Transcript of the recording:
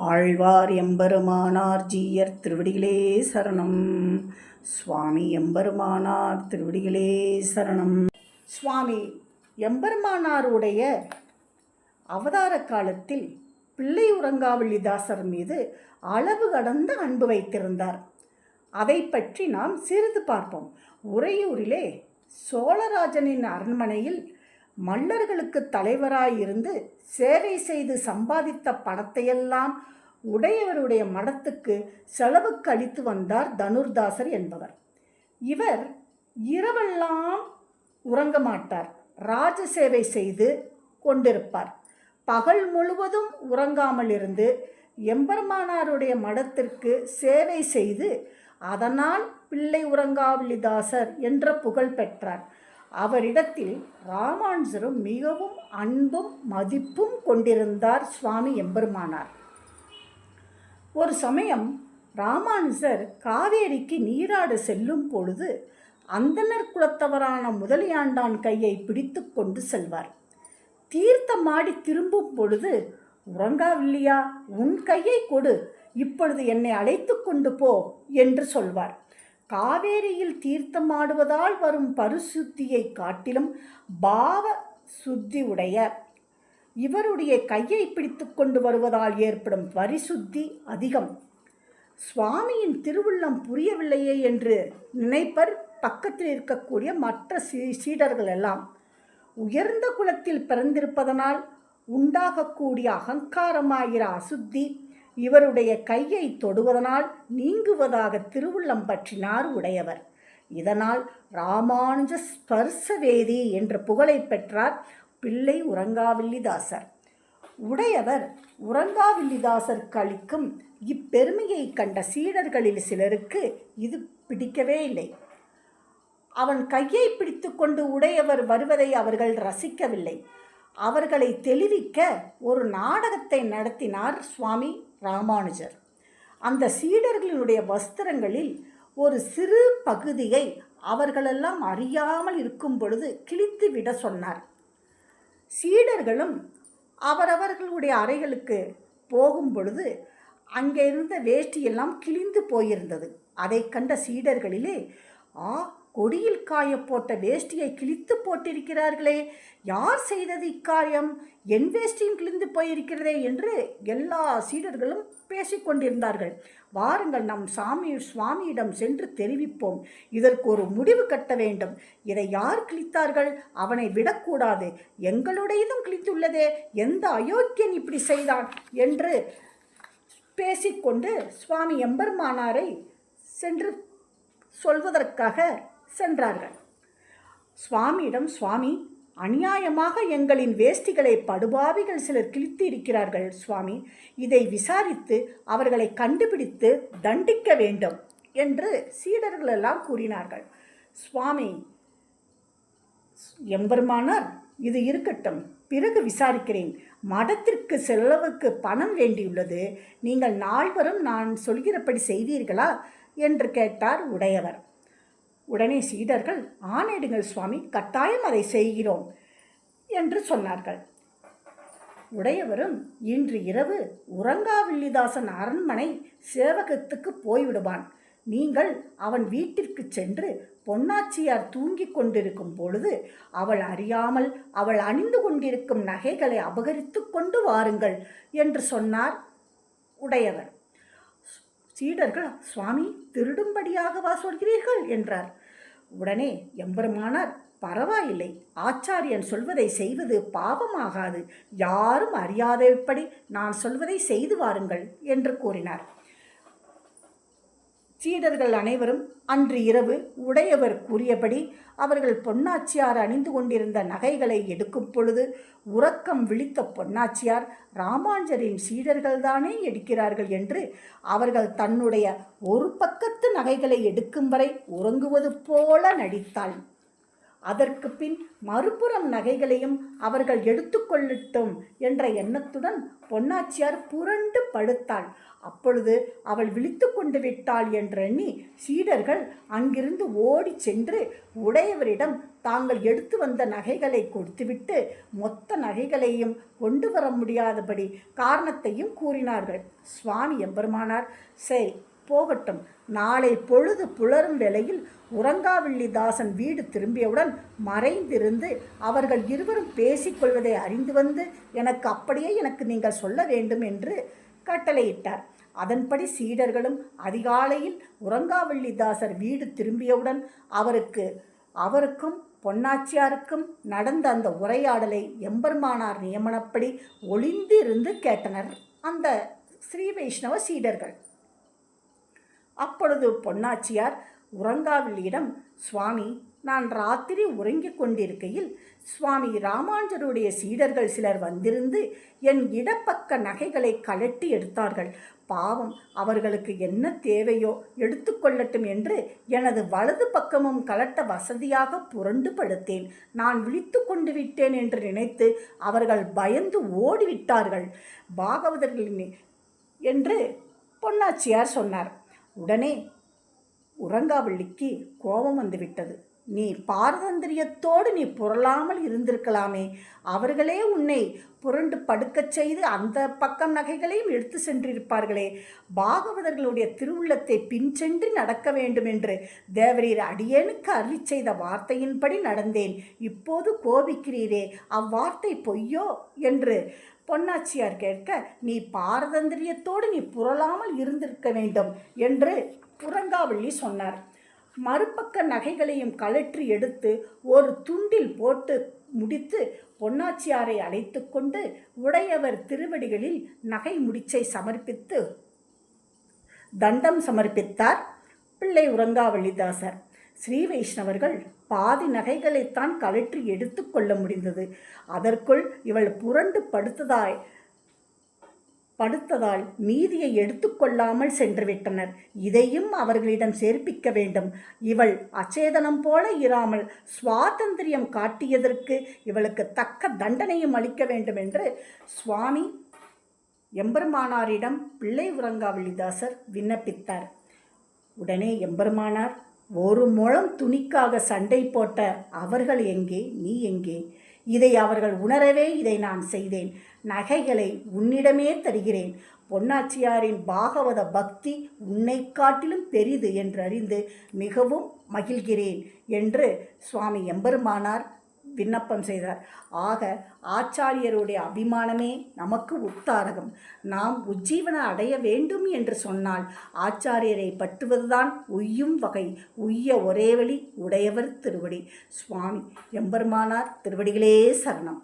ஆழ்வார் எம்பெருமானார் ஜீயர் திருவடிகளே சரணம். சுவாமி எம்பெருமானார் திருவடிகளே சரணம். சுவாமி எம்பெருமானாருடைய அவதார காலத்தில் பிள்ளை உறங்காவள்ளிதாசர் மீது அளவு கடந்த அன்பு வைத்திருந்தார். அதை பற்றி நாம் சிறிது பார்ப்போம். உறையூரிலே சோழராஜனின் அரண்மனையில் மல்லர்களுக்கு தலைவராயிருந்து சேவை செய்து சம்பாதித்த பணத்தையெல்லாம் உடையவருடைய மடத்துக்கு செலவுக்கு அளித்து வந்தார் தனுர்தாசர் என்பவர். இவர் இரவெல்லாம் உறங்க மாட்டார். ராஜ சேவை செய்து கொண்டிருப்பார். பகல் முழுவதும் உறங்காமல் இருந்து எம்பெருமானாருடைய மடத்திற்கு சேவை செய்து அதனால் பிள்ளை உறங்காவளிதாசர் என்ற புகழ் பெற்றார். அவரிடத்தில் ராமானுஜரும் மிகவும் அன்பும் மதிப்பும் கொண்டிருந்தார் சுவாமி எம்பெருமானார். ஒரு சமயம் ராமானுஜர் காவேரிக்கு நீராட செல்லும் பொழுது அந்தனர் குலத்தவரான முதலியாண்டான் கையை பிடித்து கொண்டு செல்வார். தீர்த்தமாடி திரும்பும் பொழுது உறங்காவில்லையா உன் கையை கொடு இப்பொழுது என்னை அழைத்து கொண்டு போ என்று சொல்வார். காவேரியில் தீர்த்தமாடுவதால் வரும் பரிசுத்தியை காட்டிலும் பாவ சுத்தி உடைய இவருடைய கையை பிடித்து கொண்டு வருவதால் ஏற்படும் பரிசுத்தி அதிகம். சுவாமியின் திருவுள்ளம் புரியவில்லையே என்று நினைப்பர். பக்கத்தில் இருக்கக்கூடிய மற்ற சீ சீடர்கள் எல்லாம் உயர்ந்த குலத்தில் பிறந்திருப்பதனால் உண்டாகக்கூடிய அகங்காரமாகிற அசுத்தி இவருடைய கையை தொடுவதனால் நீங்குவதாக திருவுள்ளம் பற்றினார் உடையவர். இதனால் ராமானுஜ ஸ்பர்சவேதி என்ற புகழை பெற்றார் பிள்ளை உறங்காவில்லிதாசர் உடையவர் உறங்காவில்லிதாசருக்கு அளிக்கும் இப்பெருமையை கண்ட சீடர்களில் சிலருக்கு இது பிடிக்கவே இல்லை. அவன் கையை பிடித்து கொண்டு உடையவர் வருவதை அவர்கள் ரசிக்கவில்லை. அவர்களை தெளிவிக்க ஒரு நாடகத்தை நடத்தினார் சுவாமி. ராமானுஜர். அந்த சீடர்களினுடைய வஸ்திரங்களில் ஒரு சிறு பகுதியை அவர்களெல்லாம் அறியாமல் இருக்கும் பொழுது கிழித்து விட சொன்னார். சீடர்களும் அவரவர்களுடைய அறைகளுக்கு போகும் பொழுது அங்கே இருந்த வேஷ்டியெல்லாம் கிழிந்து போயிருந்தது. அதை கண்ட சீடர்களிலே ஆ கொடியில் காய போட்ட வேஷ்டியை கிழித்து போட்டிருக்கிறார்களே. யார் செய்தது இக்காரியம்? என் வேஷ்டியும் கிழிந்து போயிருக்கிறதே என்று எல்லா சீடர்களும் பேசிக்கொண்டிருந்தார்கள் வாருங்கள் நம் சாமி சுவாமியிடம் சென்று தெரிவிப்போம். இதற்கு ஒரு முடிவு கட்ட வேண்டும். இதை யார் கிழித்தார்கள்? அவனை விடக்கூடாது. எங்களுடையதும் கிழித்துள்ளதே. எந்த அயோக்கியன் இப்படி செய்தான்? என்று பேசிக்கொண்டு சுவாமி எம்பெருமானாரை சென்று சொல்வதற்காக சென்றார்கள். சுவாமியிடம் சுவாமி அநியாயமாக எங்களின் வேஷ்டிகளை படுபாவிகள் சிலர் கிழித்து இருக்கிறார்கள் சுவாமி. இதை விசாரித்து அவர்களை கண்டுபிடித்து தண்டிக்க வேண்டும் என்று சீடர்களெல்லாம் கூறினார்கள். சுவாமி எம்பெருமானார் இது இருக்கட்டும். பிறகு விசாரிக்கிறேன். மடத்திற்கு செலவுக்கு பணம் வேண்டியுள்ளது. நீங்கள் நால்வரும் நான் சொல்கிறபடி செய்வீர்களா? என்று கேட்டார் உடையவர். உடனே சீடர்கள் ஆணையிடுங்கள் சுவாமி கட்டாயம் அதை செய்கிறோம் என்று சொன்னார்கள். உடையவரும் இன்று இரவு உறங்காவில்லிதாசன் அரண்மனை சேவகத்துக்கு போய்விடுவான். நீங்கள் அவன் வீட்டிற்கு சென்று பொன்னாச்சியார் தூங்கிக் கொண்டிருக்கும் பொழுது அவள் அறியாமல் அவள் அணிந்து கொண்டிருக்கும் நகைகளை அபகரித்து கொண்டு வாருங்கள் என்று சொன்னார் உடையவர். சீடர்கள் சுவாமி திருடும்படியாகவா சொல்கிறீர்கள் என்றார். உடனே எம்பெருமானார் பரவாயில்லை ஆச்சாரியன் சொல்வதை செய்வது பாவமாகாது. யாரும் அறியாதபடி நான் சொல்வதை செய்து வாருங்கள் என்று கூறினார். சீடர்கள் அனைவரும் அன்று இரவு உடையவர் கூறியபடி அவர்கள் பொன்னாச்சியார் அணிந்து கொண்டிருந்த நகைகளை எடுக்கும் பொழுது உறக்கம் விழித்த பொன்னாச்சியார் ராமாஞ்சரின் சீடர்கள்தானே எடுக்கிறார்கள்? என்று அவர்கள் தன்னுடைய ஒரு பக்கத்து நகைகளை எடுக்கும் வரை உறங்குவது போல நடித்தாள். அதற்கு பின் மறுபுறம் நகைகளையும் அவர்கள் எடுத்துக்கொள்ளட்டும் என்ற எண்ணத்துடன் பொன்னாச்சியார் புரண்டு படுத்தாள். அப்பொழுது அவள் விழித்து கொண்டு விட்டாள் என்றெண்ணி சீடர்கள் அங்கிருந்து ஓடிச் சென்று உடையவரிடம் தாங்கள் எடுத்து வந்த நகைகளை கொடுத்துவிட்டு மொத்த நகைகளையும் கொண்டு வர முடியாதபடி காரணத்தையும் கூறினார்கள். சுவாமி எம்பெருமானார் சரி போகட்டும். நாளை பொழுது புலரும் வேளையில் உறங்காவில்லிதாசன் வீடு திரும்பியவுடன் மறைந்திருந்து அவர்கள் இருவரும் பேசிக்கொள்வதை அறிந்து வந்து எனக்கு அப்படியே எனக்கு நீங்கள் சொல்ல வேண்டும் என்று கட்டளையிட்டார். அதன்படி சீடர்களும் அதிகாலையில் உறங்காவள்ளிதாசர் வீடு திரும்பியவுடன் அவருக்கு அவருக்கும் பொன்னாச்சியாருக்கும் நடந்த அந்த உரையாடலை எம்பெருமானார் நியமனப்படி ஒளிந்திருந்து கேட்டனர் அந்த ஸ்ரீ வைஷ்ணவ சீடர்கள். அப்பொழுது பொன்னாச்சியார் உறங்காவில்லியிடம் சுவாமி நான் ராத்திரி உறங்கிக் கொண்டிருக்கையில் சுவாமி ராமானுஜருடைய சீடர்கள் சிலர் வந்திருந்து என் இடப்பக்க நகைகளை கழட்டி எடுத்தார்கள். பாவம் அவர்களுக்கு என்ன தேவையோ எடுத்துக்கொள்ளட்டும் என்று எனது வலது பக்கமும் கலட்ட வசதியாக புரண்டு படுத்தேன். நான் விழித்து கொண்டு விட்டேன் என்று நினைத்து அவர்கள் பயந்து ஓடிவிட்டார்கள். பாகவதர்களின் என்று பொன்னாச்சியார் சொன்னார். உடனே உறங்காவள்ளிக்கு கோபம் வந்துவிட்டது. நீ பாரதந்திரியத்தோடு நீ புரளாமல் இருந்திருக்கலாமே. அவர்களே உன்னை புரண்டு படுக்கச் செய்து அந்த பக்கம் நகைகளையும் எடுத்து சென்றிருப்பார்களே. பாகவதர்களுடைய திருவுள்ளத்தை பின்சென்று நடக்க வேண்டும் என்று தேவரீர் அடியேனுக்கு அருளி செய்த வார்த்தையின்படி நடந்தேன். இப்போது கோபிக்கிறீரே அவ்வார்த்தை பொய்யோ? என்று பொன்னாச்சியார் கேட்க நீ பாரதந்திரியத்தோடு நீ புரளாமல் இருந்திருக்க வேண்டும் என்று புறங்காவள்ளி சொன்னார். மறுபக்க நகைகளையும் கழற்றி எடுத்து ஒரு துண்டில் போட்டு முடித்து பொன்னாச்சியாரை அழைத்து கொண்டு உடையவர் திருவடிகளில் நகை முடிச்சை சமர்ப்பித்து தண்டம் சமர்ப்பித்தார் பிள்ளை உறங்காவள்ளிதாசர் ஸ்ரீ வைஷ்ணவர்கள் பாதி நகைகளைத்தான் கழற்றி எடுத்து கொள்ள முடிந்தது. அதற்குள் இவள் புரண்டு படுத்ததாய் படுத்ததால் மீதியை எடுத்துக்கொள்ளாமல் சென்றுவிட்டனர் இதையும் அவர்களிடம் சேர்ப்பிக்க வேண்டும். இவள் அச்சேதனம் போல இராமல் சுவாதந்திரியம் காட்டியதற்கு இவளுக்கு தக்க தண்டனையும் அளிக்க வேண்டும் என்று சுவாமி எம்பெருமானாரிடம் பிள்ளை உரங்காவளிதாசர் விண்ணப்பித்தார். உடனே எம்பெருமானார் ஒரு முழம் துணிக்காக சண்டை போட்ட அவர்கள் எங்கே நீ எங்கே? இதை அவர்கள் உணரவே இதை நான் செய்தேன். நகைகளை உன்னிடமே தருகிறேன். பொன்னாச்சியாரின் பாகவத பக்தி உன்னை காட்டிலும் பெரிது என்றறிந்து மிகவும் மகிழ்கிறேன் என்று சுவாமி எம்பெருமானார் விண்ணப்பம் செய்தார். ஆக ஆச்சாரியருடைய அபிமானமே நமக்கு உத்தாரகம். நாம் உஜ்ஜீவனை அடைய வேண்டும் என்று சொன்னால் ஆச்சாரியரை பற்றுவதுதான் உய்யும் வகை. உய்ய ஒரே வழி உடையவர் திருவடி. சுவாமி எம்பெருமானார் திருவடிகளே சரணம்.